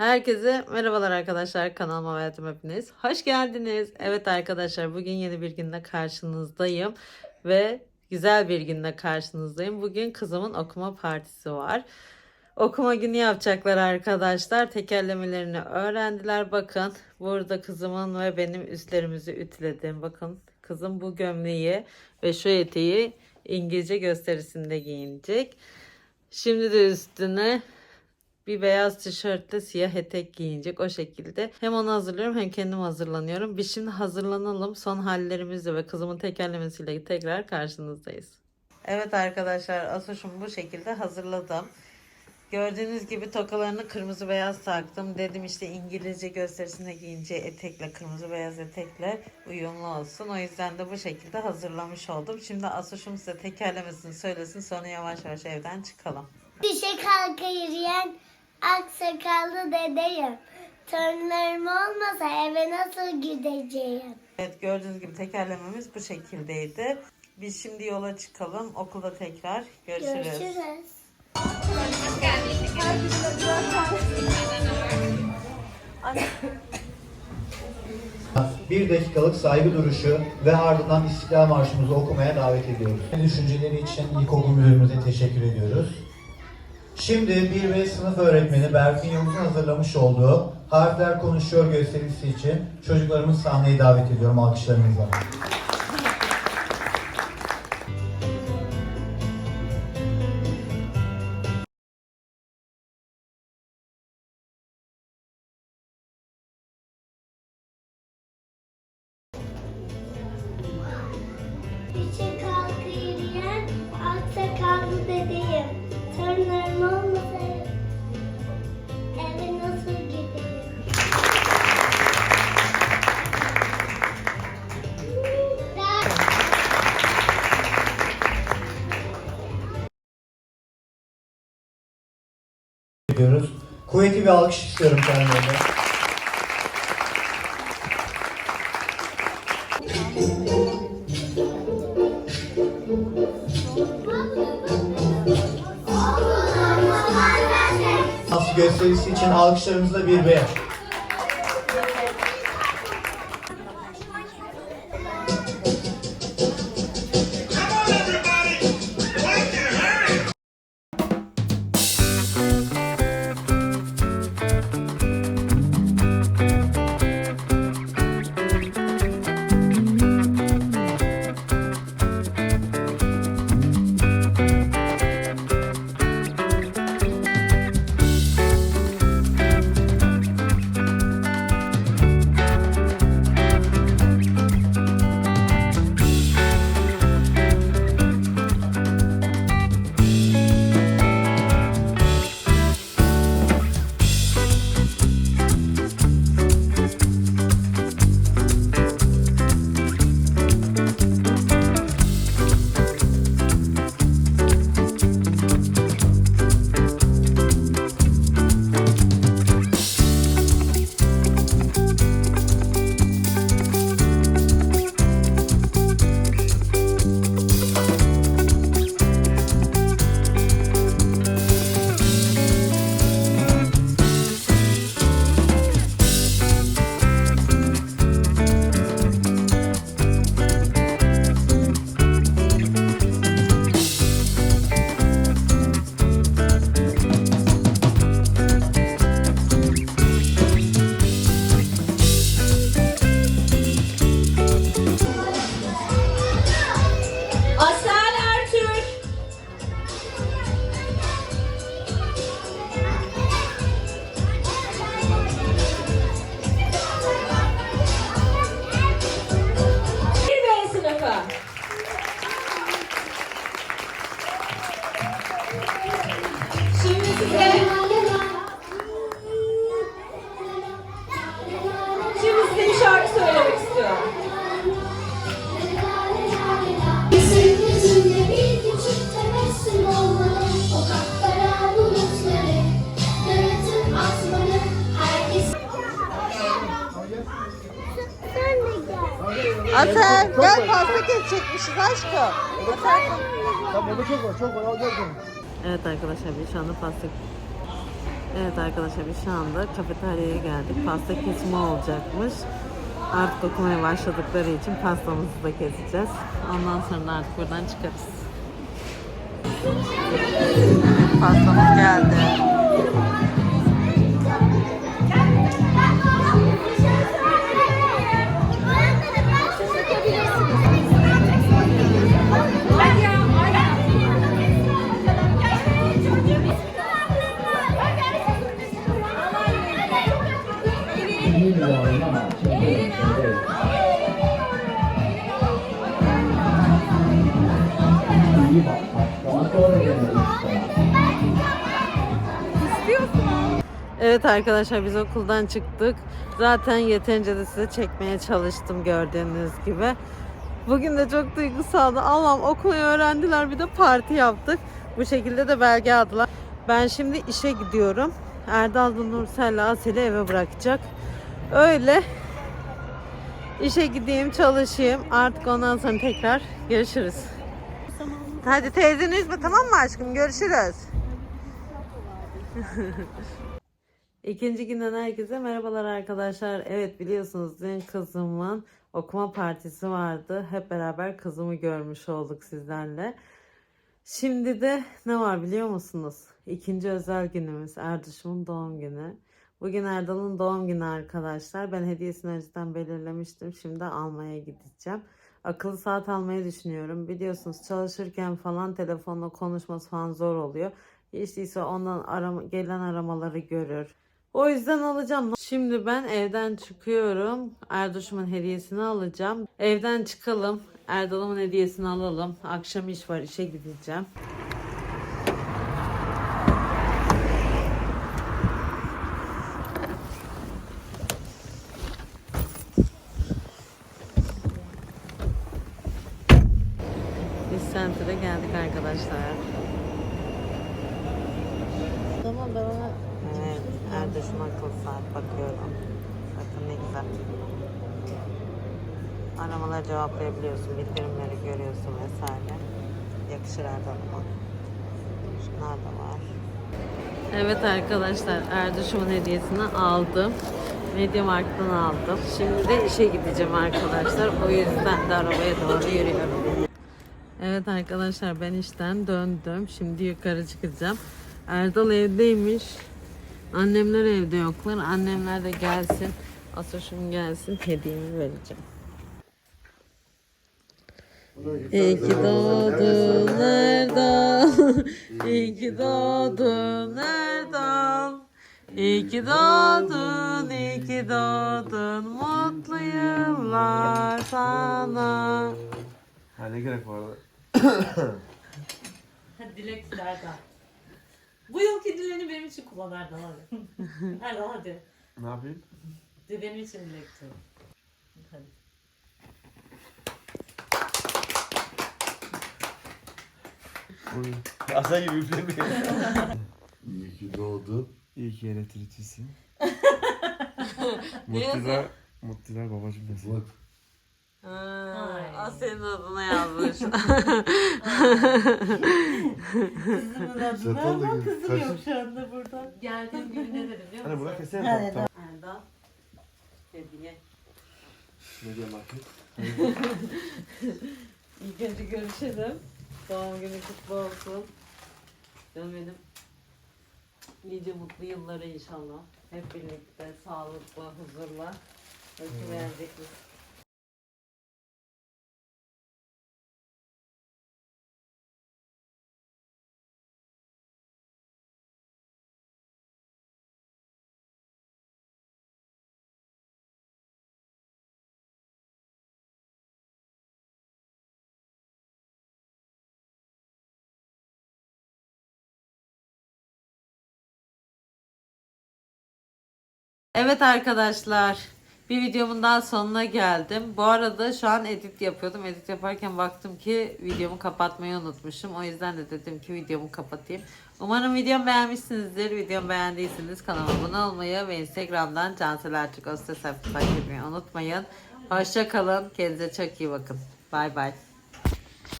Herkese merhabalar arkadaşlar kanalıma ve hayatıma hepiniz. Hoş geldiniz. Evet arkadaşlar bugün yeni bir günde karşınızdayım. Ve güzel bir günde karşınızdayım. Bugün kızımın okuma partisi var. Okuma günü yapacaklar arkadaşlar. Tekerlemelerini öğrendiler. Bakın burada kızımın ve benim üstlerimizi ütüledim. Bakın kızım bu gömleği ve şu eteği İngilizce gösterisinde giyinecek. Şimdi de üstüne bir beyaz tişörtle siyah etek giyinecek o şekilde. Hem onu hazırlıyorum hem kendim hazırlanıyorum. Biz şimdi hazırlanalım. Son hallerimizle ve kızımın tekerlemesiyle tekrar karşınızdayız. Evet arkadaşlar Asoş'umu bu şekilde hazırladım. Gördüğünüz gibi tokalarını kırmızı beyaz taktım. Dedim işte İngilizce gösterisine giyineceği etekle kırmızı beyaz etekle uyumlu olsun. O yüzden de bu şekilde hazırlamış oldum. Şimdi Asoş'um size tekerlemesini söylesin sonra yavaş yavaş evden çıkalım. Düşe kalka yürüyen aksakallı dedeyim. Torunlarım olmasa eve nasıl gideceğim? Evet gördüğünüz gibi tekerlememiz bu şekildeydi. Biz şimdi yola çıkalım. Okulda tekrar görüşürüz. Görüşürüz. Bir dakikalık saygı duruşu ve ardından İstiklal Marşımızı okumaya davet ediyoruz. Düşünceleri için ilkokul müdürümüze teşekkür ediyoruz. Şimdi 1B sınıf öğretmeni Berfin Yavuz'un hazırlamış olduğu Harfler Konuşuyor gösterisi için çocuklarımız sahneye davet ediyorum alkışlarınızla. Ediyoruz. Kuvvetli bir alkış istiyorum kendilerine. Dans gösterisi için alkışlarımızla bir B. kesecekmişiz aşkım. Tamam orada çok var çok var al gel Evet arkadaşlar biz şu anda pasta Evet arkadaşlar biz şu anda kafeteryaya geldik. Pasta kesimi olacakmış. Artık okumaya başladıkları için pastamızı da keseceğiz. Ondan sonra artık buradan çıkarız. Pastamız geldi. Evet arkadaşlar biz okuldan çıktık. Zaten yeterince de size çekmeye çalıştım gördüğünüz gibi. Bugün de çok duygusaldı. Allah'ım okumayı öğrendiler bir de parti yaptık. Bu şekilde de belge aldılar. Ben şimdi işe gidiyorum. Erdal da Nursel'le Asel'i eve bırakacak. Öyle işe gideyim çalışayım. Artık ondan sonra tekrar görüşürüz. Hadi teyzeni üzme tamam mı aşkım? Görüşürüz. İkinci günden herkese merhabalar arkadaşlar. Evet biliyorsunuz dün kızımın okuma partisi vardı. Hep beraber kızımı görmüş olduk sizlerle. Şimdi de ne var biliyor musunuz? İkinci özel günümüz Erduş'un doğum günü. Bugün Erdal'ın doğum günü arkadaşlar. Ben hediyesini önceden belirlemiştim. Şimdi almaya gideceğim. Akıllı saat almayı düşünüyorum. Biliyorsunuz çalışırken falan telefonla konuşması falan zor oluyor. Hiç değilse ondan arama, gelen aramaları görür. O yüzden alacağım. Şimdi ben evden çıkıyorum. Erduş'umun hediyesini alacağım. Evden çıkalım. Erdal'ımın hediyesini alalım. Akşam iş var. işe gideceğim. Biz Center'a geldik arkadaşlar. Tamam ben ona... Erduş'un akıllı saat bakıyorum. Bakın ne güzel. Aramalara cevaplayabiliyorsun, bildirimleri görüyorsun vesaire. Yakışır Erdal'ıma. Şunlar da var. Evet arkadaşlar, Erduş'umun hediyesini aldım. Mediamarkt'tan aldım. Şimdi de işe gideceğim arkadaşlar. O yüzden de arabaya doğru yürüyorum. Evet arkadaşlar ben işten döndüm. Şimdi yukarı çıkacağım. Erdal evdeymiş. Annemler evde yoklar. Annemler de gelsin. Asoşum gelsin. Hediyemi vereceğim. İyi ki doğdun Erdal. İyi ki doğdun Erdal. İyi ki doğdun, iyi ki doğdun. Mutlu yıllar sana. Ha ne gerek var orada? Hadi dilek Erdal. Bu yılki dileğini benim için kullan Erdal hadi. Erdal hadi. Ne yapayım? De benim için dilek tut. Hadi. Asa gibi üflemiyor. İyi ki doğdu. İyi ki elektrikçisin. Mutlular, mutlular babacım desin. Bak Ha, o senin adına yazmış. Kızımın adına Zaten de ama kızım kaç- yok şu anda burada. Geldiğim gibi ne dedim biliyor Hani musun? buna keselim tamam. Erdal. Hediye. Ne diyorum artık? İlk önce görüşelim. Doğum günü kutlu olsun. Canım benim. Nice mutlu yılları inşallah. Hep birlikte sağlıkla, huzurla. Belki verecek misin? Evet arkadaşlar. Bir videomun daha sonuna geldim. Bu arada şu an edit yapıyordum. Edit yaparken baktım ki videomu kapatmayı unutmuşum. O yüzden de dedim ki videomu kapatayım. Umarım videomu beğenmişsinizdir. Videomu beğendiyseniz kanalıma abone olmayı ve Instagram'dan Cansel Erçik Hostes takip etmeyi unutmayın. Hoşça kalın. Kendinize çok iyi bakın. Bay bay.